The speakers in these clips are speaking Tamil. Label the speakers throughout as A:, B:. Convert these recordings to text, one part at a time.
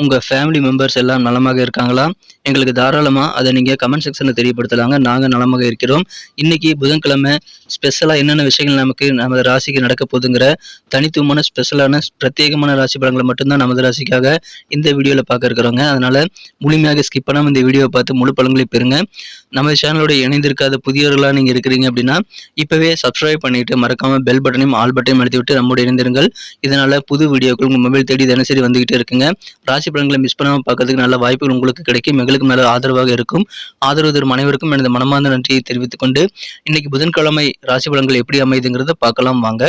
A: உங்கள் ஃபேமிலி மெம்பர்ஸ் எல்லாம் நலமாக இருக்காங்களா? எங்களுக்கு தாராளமாக அதை நீங்கள் கமெண்ட் செக்ஷனில் தெரியப்படுத்தலாங்க. நாங்கள் நலமாக இருக்கிறோம். இன்னைக்கு புதன்கிழமை ஸ்பெஷலாக என்னென்ன விஷயங்கள் நமக்கு நமது ராசிக்கு நடக்க போதுங்கிற தனித்துவமான ஸ்பெஷலான பிரத்யேகமான ராசி படங்களை மட்டும்தான் நமது ராசிக்காக இந்த வீடியோவில் பார்க்க இருக்கிறோங்க. அதனால் முழுமையாக ஸ்கிப் பண்ணாமல் இந்த வீடியோவை பார்த்து முழு பலன்களை பெறுங்க. நமது சேனலோட இணைந்திருக்காத புதியவர்களாக நீங்கள் இருக்கிறீங்க அப்படின்னா இப்போவே சப்ஸ்கிரைப் பண்ணிட்டு மறக்காமல் பெல் பட்டனையும் ஆல் பட்டனையும் அழுத்தி விட்டு நம்மோடு இணைந்திருங்கள். இதனால் புது வீடியோக்கள் உங்கள் மொபைல் தேடி தினசரி வந்துக்கிட்டே இருக்குங்க. ராசி பலன்களை மிஸ் பண்ணாமல் பார்க்கறதுக்கு நல்ல வாய்ப்புகள் உங்களுக்கு கிடைக்கும். எங்களுக்கு மேலே ஆதரவாக இருக்கும். ஆதரவு தரும் அனைவருக்கும் எனது மனமார்ந்த நன்றியை தெரிவித்துக் கொண்டு இன்னைக்கு புதன்கிழமை ராசி பலன்கள் எப்படி அமைதுங்கிறத பார்க்கலாம் வாங்க.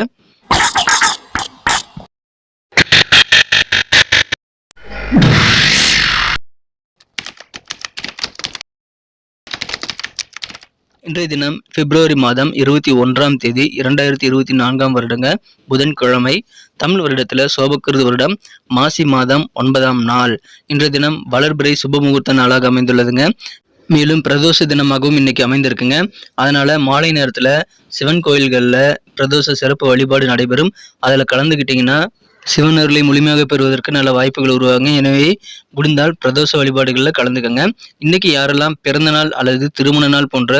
A: இன்றைய தினம் பிப்ரவரி மாதம் இருபத்தி ஒன்றாம் தேதி இரண்டாயிரத்தி இருபத்தி நான்காம் வருடங்க புதன்கிழமை தமிழ் வருடத்தில் சோபக்கிருது வருடம் மாசி மாதம் ஒன்பதாம் நாள். இன்றைய தினம் வளர்பிறை சுப முகூர்த்த நாளாக அமைந்துள்ளதுங்க. மேலும் பிரதோஷ தினமாகவும் இன்னைக்கு அமைந்திருக்குங்க. அதனால மாலை நேரத்தில் சிவன் கோயில்களில் பிரதோஷ சிறப்பு வழிபாடு நடைபெறும். அதில் கலந்துக்கிட்டிங்கன்னா சிவன் அருளை முழுமையாக பெறுவதற்கு நல்ல வாய்ப்புகள் உருவாங்க எனவே முடிந்தால் பிரதோஷ வழிபாடுகளில் கலந்துக்கங்க. இன்னைக்கு யாரெல்லாம் பிறந்த நாள் அல்லது திருமண நாள் போன்ற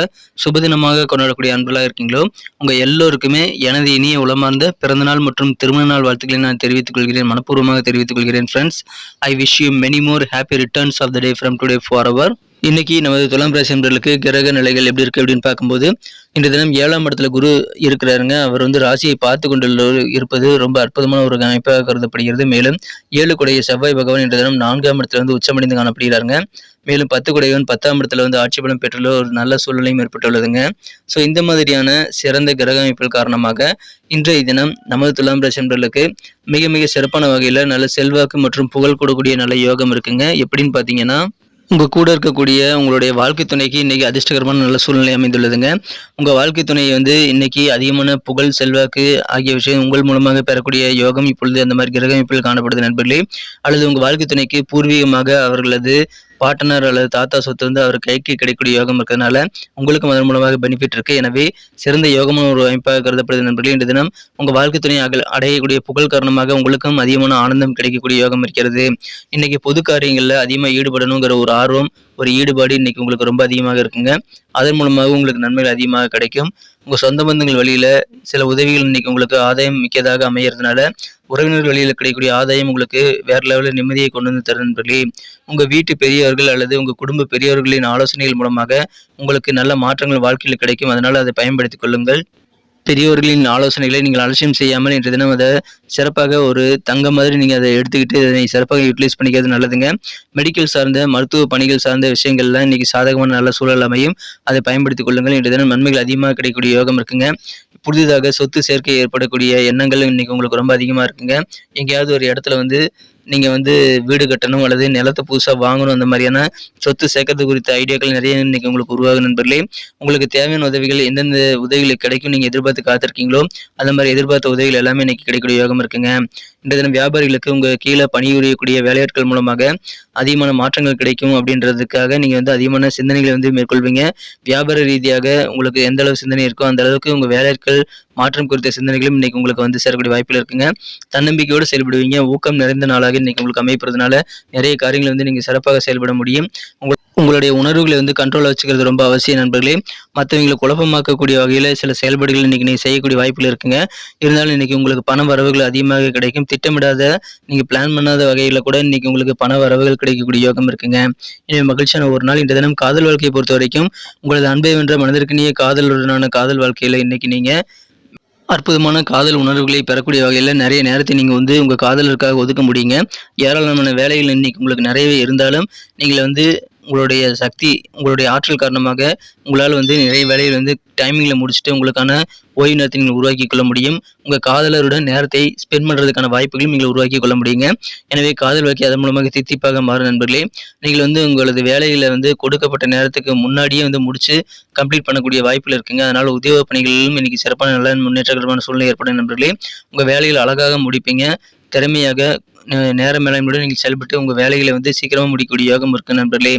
A: சுபதினமாக கொண்டாடக்கூடிய அன்புகளாக இருக்கீங்களோ உங்கள் எல்லோருக்குமே எனது இனிய உளமார்ந்த பிறந்த நாள் மற்றும் திருமண நாள் வாழ்த்துக்களை நான் தெரிவித்துக் கொள்கிறேன். மனப்பூர்வமாக தெரிவித்துக் கொள்கிறேன் friends I wish you many more happy returns of the day from today for our இன்னைக்கு நமது துலாம் ராசி நண்பர்களுக்கு கிரக நிலைகள் எப்படி இருக்கு அப்படின்னு பார்க்கும்போது இன்று தினம் ஏழாம் இடத்துல குரு இருக்கிறாருங்க. அவர் வந்து ராசியை பார்த்து கொண்டுள்ள இருப்பது ரொம்ப அற்புதமான ஒரு அமைப்பாக கருதப்படுகிறது. மேலும் ஏழு குடைய செவ்வாய் பகவான் இன்று தினம் நான்காம் இடத்துல வந்து உச்சமடைந்து காணப்படுகிறாருங்க. மேலும் பத்து குடையவன் பத்தாம் இடத்துல வந்து ஆட்சி பலம் பெற்றுள்ள ஒரு நல்ல சூழ்நிலையும் ஏற்பட்டுள்ளதுங்க. ஸோ இந்த மாதிரியான சிறந்த கிரக அமைப்புகள் காரணமாக இன்றைய தினம் நமது துலாம் ராசி மிக மிக சிறப்பான வகையில் நல்ல செல்வாக்கு மற்றும் புகழ் கூடக்கூடிய நல்ல யோகம் இருக்குங்க. எப்படின்னு பார்த்தீங்கன்னா உங்கள் கூட இருக்கக்கூடிய உங்களுடைய வாழ்க்கை துணைக்கு இன்றைக்கி அதிர்ஷ்டகரமான நல்ல சூழ்நிலை அமைந்துள்ளதுங்க. உங்கள் வாழ்க்கை துணை வந்து இன்னைக்கு அதிகமான புகழ் செல்வாக்கு ஆகிய விஷயம் உங்கள் மூலமாக பெறக்கூடிய யோகம் இப்பொழுது அந்த மாதிரி கிரக அமைப்பில் காணப்படுது நண்பர்களே. அல்லது உங்கள் வாழ்க்கை துணைக்கு பூர்வீகமாக அவர்களது பாட்டனர் அல்லது தாத்தா சொத்து வந்து அவர் கைக்கு கிடைக்கக்கூடிய யோகம் இருக்கிறதுனால உங்களுக்கும் அதன் மூலமாக பெனிஃபிட் இருக்கு. எனவே சிறந்த யோகமான ஒரு அமைப்பாக கருதப்படுது நண்பர்களே. இன்று தினம் உங்க வாழ்க்கை துணை அகல் அடையக்கூடிய புகழ் காரணமாக உங்களுக்கும் அதிகமான ஆனந்தம் கிடைக்கக்கூடிய யோகம் இருக்கிறது. இன்னைக்கு பொது காரியங்களில் அதிகமாக ஈடுபடணுங்கிற ஒரு ஆர்வம் ஒரு ஈடுபாடு இன்னைக்கு உங்களுக்கு ரொம்ப அதிகமாக இருக்குங்க. அதன் மூலமாக உங்களுக்கு நன்மைகள் அதிகமாக கிடைக்கும். உங்க சொந்த பந்தங்கள் வழியில சில உதவிகள் இன்னைக்கு உங்களுக்கு ஆதாயம் மிக்கதாக அமையறதுனால உறவினர்கள் வழியில் கிடைக்கக்கூடிய ஆதாயம் உங்களுக்கு வேற லெவலில் நிம்மதியை கொண்டு வந்து தரும் நண்பர்களே உங்க வீட்டு பெரியவர்கள் அல்லது உங்க குடும்ப பெரியவர்களின் ஆலோசனைகள் மூலமாக உங்களுக்கு நல்ல மாற்றங்கள் வாழ்க்கையில் கிடைக்கும். அதனால அதை பயன்படுத்திக் கொள்ளுங்கள். பெரியோர்களின் ஆலோசனைகளை நீங்கள் அலட்சியம் செய்யாமல் இன்றைய தினம் அதை சிறப்பாக ஒரு தங்க மாதிரி நீங்கள் அதை எடுத்துக்கிட்டு அதை சிறப்பாக யூட்டிலைஸ் பண்ணிக்கிறது நல்லதுங்க. மெடிக்கல் சார்ந்த மருத்துவ பணிகள் சார்ந்த விஷயங்கள்லாம் இன்றைக்கி சாதகமான நல்ல சூழல் அமையும். அதை பயன்படுத்திக் கொள்ளுங்கள். இன்றைய தினம் நன்மைகள் அதிகமாக கிடைக்கக்கூடிய யோகம் இருக்குங்க. புதிதாக சொத்து சேர்க்கை ஏற்படக்கூடிய எண்ணங்கள் இன்றைக்கி உங்களுக்கு ரொம்ப அதிகமாக இருக்குங்க. எங்கேயாவது ஒரு இடத்துல வந்து நீங்கள் வந்து வீடு கட்டணும் அல்லது நிலத்தை புதுசாக வாங்கணும் அந்த மாதிரியான சொத்து சேர்க்கறது குறித்த ஐடியாக்கள் நிறைய இன்னைக்கு உங்களுக்கு உருவாகும் நண்பர்களே. உங்களுக்கு தேவையான உதவிகள் எந்தெந்த உதவிகள் கிடைக்கும் நீங்கள் எதிர்பார்த்து காத்திருக்கீங்களோ அந்த மாதிரி எதிர்பார்த்த உதவிகள் எல்லாமே இன்னைக்கு கிடைக்கக்கூடிய யோகம் இருக்குங்க. இன்றைய தினம் வியாபாரிகளுக்கு உங்கள் கீழே பணிபுரியக்கூடிய வேலையாட்கள் மூலமாக அதிகமான மாற்றங்கள் கிடைக்கும் அப்படின்றதுக்காக நீங்கள் வந்து அதிகமான சிந்தனைகளை வந்து மேற்கொள்வீங்க. வியாபார ரீதியாக உங்களுக்கு எந்த அளவு சிந்தனை இருக்கோ அந்த அளவுக்கு உங்கள் வேலையாட்கள் மாற்றம் குறித்த சிந்தனைகளும் இன்னைக்கு உங்களுக்கு வந்து சேரக்கூடிய வாய்ப்புகள் இருக்குங்க. தன்னம்பிக்கையோடு செயல்படுவீங்க. ஊக்கம் நிறைந்த நாளாக இன்னைக்கு உங்களுக்கு அமைப்பதுனால நிறைய காரியங்களை வந்து நீங்கள் சிறப்பாக செயல்பட முடியும். உங்கள் உங்களுடைய உணர்வுகளை வந்து கண்ட்ரோலாக வச்சுக்கிறது ரொம்ப அவசியம் நண்பர்களே. மற்றவங்களை குழப்பமாக்கக்கூடிய வகையில் சில செயல்பாடுகள் இன்னைக்கு நீங்கள் செய்யக்கூடிய வாய்ப்புகள் இருக்குங்க. இருந்தாலும் இன்னைக்கு உங்களுக்கு பண வரவுகள் அதிகமாக கிடைக்கும். திட்டமிடாத நீங்கள் பிளான் பண்ணாத வகையில் கூட இன்னைக்கு உங்களுக்கு பண வரவுகள் கிடைக்கக்கூடிய யோகம் இருக்குங்க. எனவே மகிழ்ச்சியான ஒரு நாள். இந்த தினம் காதல் வாழ்க்கையை பொறுத்த வரைக்கும் உங்களது அன்பை வென்ற மனதிற்கினிய காதலுடனான காதல் வாழ்க்கையில் இன்னைக்கு நீங்கள் அற்புதமான காதல் உணர்வுகளை பெறக்கூடிய வகையில் நிறைய நேரத்தை நீங்கள் வந்து உங்கள் காதலருக்காக ஒதுக்க முடியுங்க. ஏராளமான வேலைகள் இன்னைக்கு உங்களுக்கு நிறையவே இருந்தாலும் நீங்கள் வந்து உங்களுடைய சக்தி உங்களுடைய ஆற்றல் காரணமாக உங்களால் வந்து நிறைய வேலைகள் வந்து டைமிங்கில் முடிச்சுட்டு உங்களுக்கான ஓய்வு நேரத்தை நீங்கள் உருவாக்கி கொள்ள முடியும். உங்கள் காதலருடன் நேரத்தை ஸ்பெண்ட் பண்ணுறதுக்கான வாய்ப்புகளும் நீங்கள் உருவாக்கி கொள்ள முடியுங்க. எனவே காதல் வாழ்க்கை அதன் மூலமாக தித்திப்பாக மாறும் நண்பர்களே. நீங்கள் வந்து உங்களது வேலையில் வந்து கொடுக்கப்பட்ட நேரத்துக்கு முன்னாடியே வந்து முடிச்சு கம்ப்ளீட் பண்ணக்கூடிய வாய்ப்பில் இருக்குங்க. அதனால் உத்தியோக பணிகளிலும் இன்னைக்கு சிறப்பான நல்ல முன்னேற்றகரமான சூழ்நிலை ஏற்படும் நண்பர்களே. உங்கள் வேலையில் அழகாக முடிப்பீங்க. திறமையாக நேர மேலாண்மையுடன் நீங்கள் செயல்பட்டு உங்கள் வேலைகளை வந்து சீக்கிரமாக முடிக்கக்கூடிய யோகம் இருக்கு நண்பர்களே.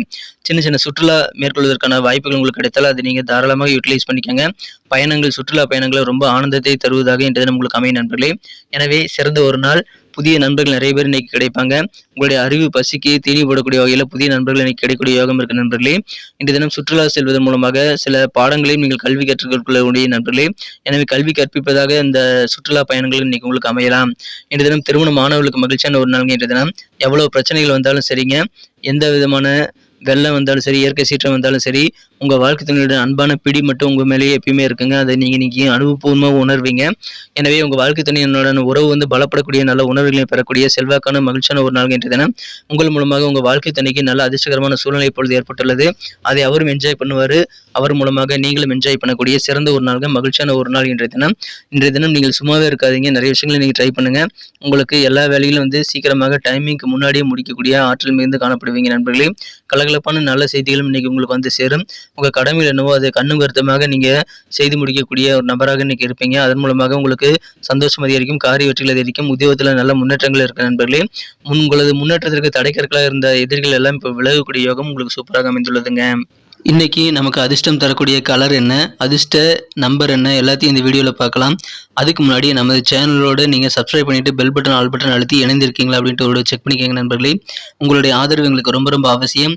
A: சின்ன சின்ன சுற்றுலா மேற்கொள்வதற்கான வாய்ப்புகள் உங்களுக்கு கிடைத்தால் அதை நீங்கள் தாராளமாக யூட்டிலைஸ் பண்ணிக்கோங்க. பயணங்கள் சுற்றுலா பயணங்கள் ரொம்ப ஆனந்தத்தை தருவதாக இன்றைய தினம் உங்களுக்கு அமையும் நண்பர்களே. எனவே சிறந்த ஒரு நாள். புதிய நண்பர்கள் நிறைய பேர் இன்னைக்கு கிடைப்பாங்க. உங்களுடைய அறிவு பசிக்கு தெளிவுபடக்கூடிய வகையில் புதிய நண்பர்கள் இன்னைக்கு கிடைக்கக்கூடிய யோகம் இருக்க நண்பர்களே. இன்றைய தினம் சுற்றுலா செல்வதன் மூலமாக சில பாடங்களையும் நீங்கள் கல்வி கற்றுக்கொள்ளக்கூடிய நண்பர்களே. எனவே கல்வி கற்பிப்பதாக இந்த சுற்றுலா பயணங்கள் இன்னைக்கு உங்களுக்கு அமையலாம். இன்றைய தினம் திருமண மாணவர்களுக்கு மகிழ்ச்சியான ஒரு நாள் இன்றைய தினம். எவ்வளவு பிரச்சனைகள் வந்தாலும் சரிங்க. எந்த விதமான வெள்ளம் வந்தாலும் சரி இயற்கை சீற்றம் வந்தாலும் சரி உங்கள் வாழ்க்கை துணையோட அன்பான பிடி மட்டும் உங்கள் மேலேயே எப்பயுமே இருக்குங்க. அதை நீங்கள் இன்றைக்கி அனுபவபூர்வமாக உணர்வீங்க. எனவே உங்கள் வாழ்க்கை துணையினுடன் உறவு வந்து பலப்படக்கூடிய நல்ல உணர்வுகளை பெறக்கூடிய செல்வாக்கான மகிழ்ச்சியான ஒரு நாள் என்று தினம். உங்கள் மூலமாக உங்கள் வாழ்க்கை துணைக்கு நல்ல அதிர்ஷ்டகரமான சூழ்நிலை இப்பொழுது ஏற்பட்டுள்ளது. அதை அவரும் என்ஜாய் பண்ணுவார். அவர் மூலமாக நீங்களும் என்ஜாய் பண்ணக்கூடிய சிறந்த ஒரு நாள்கள் மகிழ்ச்சியான ஒரு நாள் இன்றைய தினம். இன்றைய தினம் நீங்கள் சும்மாவே இருக்காதீங்க. நிறைய விஷயங்களை நீங்கள் ட்ரை பண்ணுங்கள் உங்களுக்கு எல்லா வேலைகளும் வந்து சீக்கிரமாக டைமிங்க்கு முன்னாடியே முடிக்கக்கூடிய ஆற்றல் மிகுந்து காணப்படுவீங்க நண்பர்களே. கலகலப்பான நல்ல செய்திகளும் இன்னைக்கு உங்களுக்கு வந்து சேரும். உங்கள் கடமையில் என்னவோ அது கண்ணும் கருத்தமாக நீங்கள் செய்து முடிக்கக்கூடிய ஒரு நபராக இன்னைக்கு இருப்பீங்க. அதன் மூலமாக உங்களுக்கு சந்தோஷம் அதிகரிக்கும் காரிய வெற்றிகள் அதிகரிக்கும் உத்தியோகத்தில் நல்ல முன்னேற்றங்கள் இருக்க நண்பர்களே முன் உங்களது முன்னேற்றத்திற்கு தடைக்கற்களாக இருந்த எதிரிகள் எல்லாம் இப்போ விலகக்கூடிய யோகம் உங்களுக்கு சூப்பராக அமைந்துள்ளதுங்க. இன்னைக்கு நமக்கு அதிர்ஷ்டம் தரக்கூடிய கலர் என்ன அதிர்ஷ்ட நம்பர் என்ன எல்லாத்தையும் இந்த வீடியோவில் பார்க்கலாம். அதுக்கு முன்னாடி நமது சேனலோடு நீங்கள் சப்ஸ்கிரைப் பண்ணிட்டு பெல் பட்டன் ஆல் பட்டன் அழுத்தி இணைந்திருக்கீங்களா அப்படின்ட்டு ஒரு செக் பண்ணிக்கோங்க நண்பர்களே. உங்களுடைய ஆதரவு எங்களுக்கு ரொம்ப ரொம்ப அவசியம்.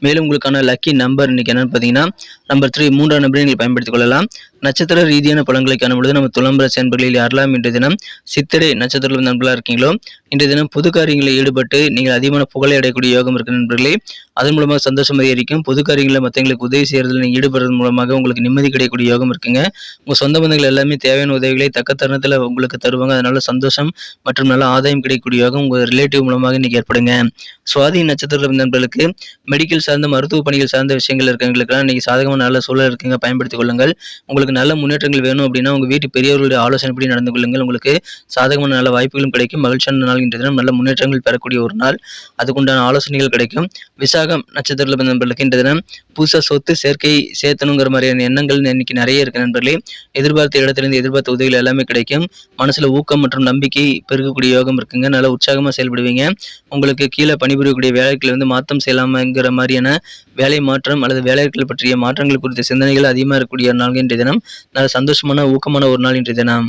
A: மேலும் உங்களுக்கான லக்கி நம்பர் இன்னைக்கு என்னன்னு பார்த்தீங்கன்னா நம்பர் த்ரீ மூன்றாம் நம்பரை நீங்கள் பயன்படுத்திக் கொள்ளலாம். நட்சத்திர ரீதியான பழங்களை காணும்பொழுது நம்ம துலாம் ராசி அன்பர்களில் யாரெல்லாம் இன்றைய தினம் சித்திரை நட்சத்திர நண்பர்களாக இருக்கீங்களோ இன்றைய தினம் புது காரியங்களில் ஈடுபட்டு நீங்கள் அதிகமான புகழை அடையக்கூடிய யோகம் இருக்கு நண்பர்களே. அதன் மூலமாக சந்தோஷம் அதிகரிக்கும். பொது காரியங்களில் மற்றவங்களுக்கு உதவி செய்கிறதுல நீங்கள் ஈடுபடுறது மூலமாக உங்களுக்கு நிம்மதி கிடைக்கக்கூடிய யோகம் இருக்குங்க. உங்கள் சொந்த பந்தங்கள் எல்லாமே தேவையான உதவிகளை தக்க தருணத்தில் உங்களுக்கு தருவாங்க. அதனால சந்தோஷம் மற்றும் நல்ல ஆதாயம் கிடைக்கக்கூடிய யோகம் உங்கள் ரிலேட்டிவ் மூலமாக இன்னைக்கு ஏற்படுங்க. சுவாதி நட்சத்திர நண்பர்களுக்கு மெடிக்கல் சார்ந்த மருத்துவ பணிகள் சார்ந்த விஷயங்கள் இருக்கிறவங்களுக்குலாம் இன்னைக்கு சாதகமான நல்ல சூழல் இருக்குங்க. பயன்படுத்திக் கொள்ளுங்கள். உங்களுக்கு நல்ல முன்னேற்றங்கள் வேணும் அப்படின்னா உங்கள் வீட்டு பெரியவர்களுடைய ஆலோசனைப்படி நடந்து கொள்ளுங்கள். உங்களுக்கு சாதகமான நல்ல வாய்ப்புகளும் கிடைக்கும். மகிழ்ச்சியான நாள் இன்றைய தினம். நல்ல முன்னேற்றங்கள் பெறக்கூடிய ஒரு நாள். அதுக்குண்டான ஆலோசனைகள் கிடைக்கும். விசாகம் நட்சத்திர நண்பர்களுக்கு இன்றைய தினம் புதுசாக சொத்து சேர்க்கை சேர்த்தணுங்கிற மாதிரியான எண்ணங்கள் இன்னைக்கு நிறைய இருக்கு நண்பர்களே. எதிர்பார்த்த இடத்துலேருந்து எதிர்பார்த்த உதவிகள் எல்லாமே கிடைக்கும். மனசில் ஊக்கம் மற்றும் நம்பிக்கை பெருகக்கூடிய யோகம் இருக்குங்க. நல்ல உற்சாகமாக செயல்படுவீங்க. உங்களுக்கு கீழே பணிபுரியக்கூடிய வேலைகளை வந்து மாற்றம் செய்யலாமாங்கிற மாதிரியான வேலை மாற்றம் அல்லது வேலைகள் பற்றிய மாற்றங்கள் குறித்த சிந்தனைகள் அதிகமாக இருக்கக்கூடிய ஒரு நாள் இன்றைய தினம். நல்ல சந்தோஷமான ஊக்கமான ஒரு நாள் இன்றைய தினம்.